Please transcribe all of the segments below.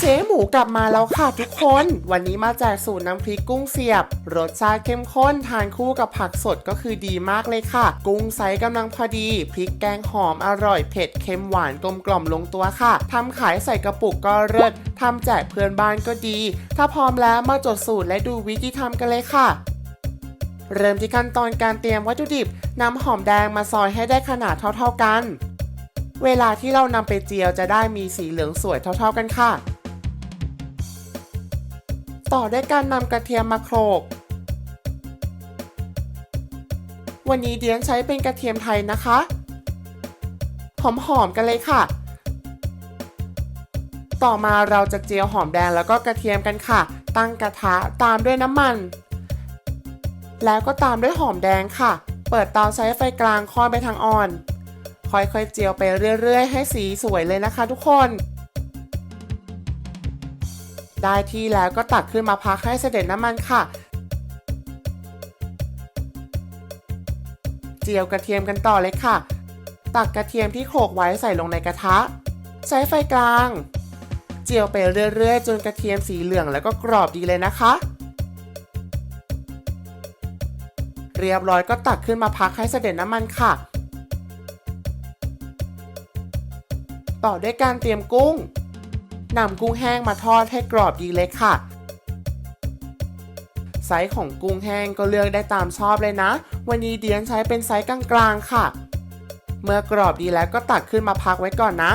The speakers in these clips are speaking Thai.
เจ๊หมูกลับมาแล้วค่ะทุกคน วันนี้มาแจกสูตรน้ำพริกกุ้งเสียบ รสชาติเข้มข้นทานคู่กับผักสดก็คือดีมากเลยค่ะ กุ้งไซส์กำลังพอดี พริกแกงหอมอร่อยเผ็ดเค็มหวานกลมกล่อมลงตัวค่ะทำขายใส่กระปุกก็เลิศทำแจกเพื่อนบ้านก็ดี ถ้าพร้อมแล้วมาจดสูตรและดูวิธีทำกันเลยค่ะ เริ่มที่ขั้นตอนการเตรียมวัตถุดิบนำหอมแดงมาซอยให้ได้ขนาดเท่า ๆกัน เวลาที่เรานำไปเจียวจะได้มีสีเหลืองสวยเท่า ๆกันค่ะ ต่อด้วยการนำกระเทียมมาโขลก วันนี้เดียนใช้เป็นกระเทียมไทยนะคะ หอมๆกันเลยค่ะ ต่อมาเราจะเจียวหอมแดงแล้วก็กระเทียมกันค่ะ ตั้งกระทะตามด้วยน้ำมัน แล้วก็ตามด้วยหอมแดงค่ะ เปิดเตาใช้ไฟกลางค่อยไปทางอ่อน ค่อยๆเจียวไปเรื่อยๆ ให้สีสวยเลยนะคะทุกคน ได้ที่แล้วก็ตักขึ้นมาพักให้เสด็จน้ำมันค่ะ เจียวกระเทียมกันต่อเลยค่ะ ตักกระเทียมที่โขลกไว้ใส่ลงในกระทะ ใช้ไฟกลาง เจียวไปเรื่อยๆ จนกระเทียมสีเหลืองแล้วก็กรอบดีเลยนะคะ เรียบร้อยก็ตักขึ้นมาพักให้เสด็จน้ำมันค่ะ ต่อด้วยการเตรียมกุ้ง นำกุ้งแห้งมาทอดให้กรอบดีเลยค่ะ ไซส์ของกุ้งแห้งก็เลือกได้ตามชอบเลยนะ วันนี้เดียนใช้เป็นไซส์กลางๆค่ะ เมื่อกรอบดีแล้วก็ตักขึ้นมาพักไว้ก่อนนะ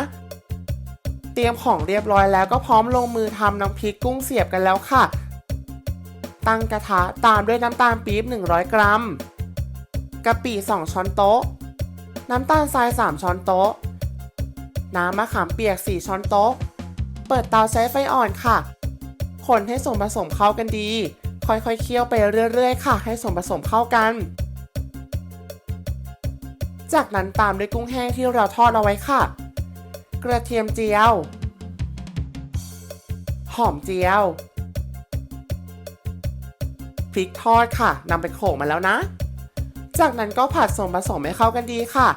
เตรียมของเรียบร้อยแล้วก็พร้อมลงมือทำน้ำพริกกุ้งเสียบกันแล้วค่ะ ตั้งกระทะตามด้วยน้ำตาลปี๊บ 100 กรัมกะปิ 2 ช้อนโต๊ะ น้ำตาลทราย 3 ช้อนโต๊ะ น้ำมะขามเปียก 4 ช้อนโต๊ะ เปิดเตาใช้ไฟอ่อนค่ะ คนให้ส่วนผสมเข้ากันดี ค่อยๆเคี่ยวไปเรื่อยๆ ค่ะ ให้ส่วนผสมเข้ากัน จากนั้นตามด้วยกุ้งแห้งที่เราทอดเอาไว้ค่ะ กระเทียมเจียว หอมเจียวพริกทอดค่ะนำไปโขลกมาแล้วนะ จากนั้นก็ผัดส่วนผสมให้เข้ากันดีค่ะ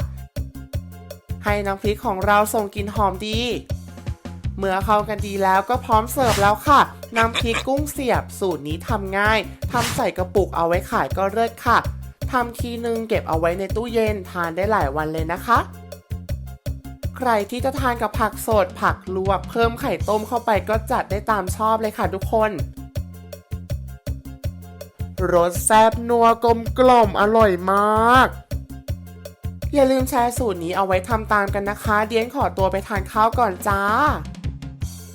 ให้น้ำพริกของเราส่งกลิ่นหอมดี เมื่อเข้ากันดีแล้วก็พร้อมเสิร์ฟแล้วค่ะ น้ำพริกกุ้งเสียบสูตรนี้ทำง่ายทำใส่กระปุกเอาไว้ขายก็เลิศค่ะทำทีนึงเก็บเอาไว้ในตู้เย็นทานได้หลายวันเลยนะคะ ใครที่จะทานกับผักสด ผักลวกเพิ่มไข่ต้มเข้าไปก็จัดได้ตามชอบเลยค่ะทุกคนรสแซ่บนัวกลมกล่อมอร่อยมาก อย่าลืมแชร์สูตรนี้เอาไว้ทำตามกันนะคะ เดียนขอตัวไปทานข้าวก่อนจ้า